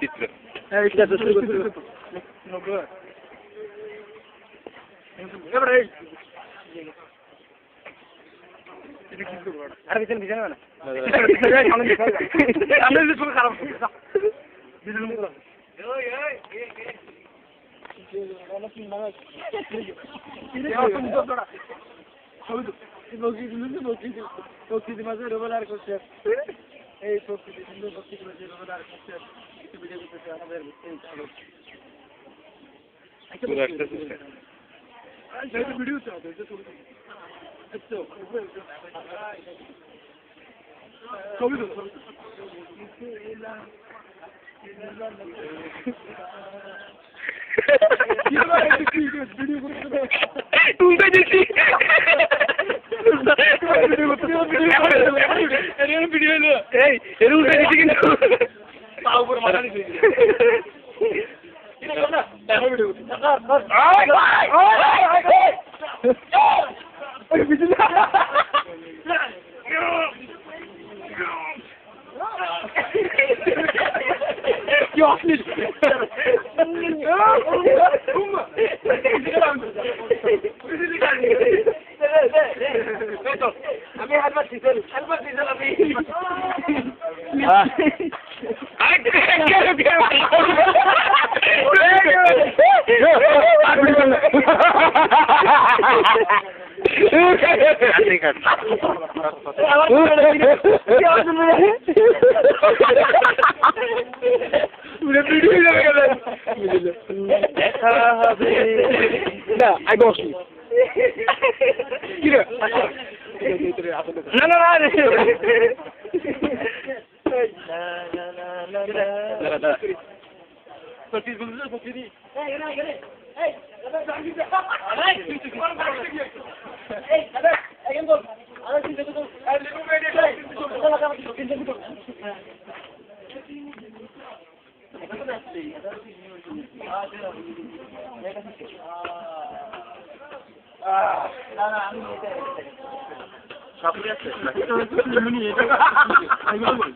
চিত্র আরে বিছানা বিছানা না আমরা যদি শুরু খারাপ বিছানা মুখ এই প্রকৃতি সুন্দর প্রকৃতি রয়েছে রোববার করছে কিছু ভিডিও করতেছে আমাদের ভিডিও চাও ছবি তো। তুলতে দিছি ভিডিও হলো? এই এর উল্টে দিছি কিন্তু। তাও উপরে মাথা নিচে কি অশ্লীল। আমি হাত পাচ্ছি হাত পাচ্ছি আমি I can't No, no, no. যে মানুষ এবারে ঢুকে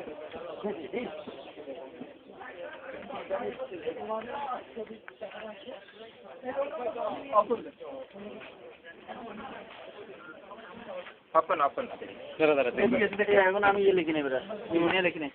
अपन अपन जरा जरा देखिए आएगा नाम ये लिखने मेरा ये लिखने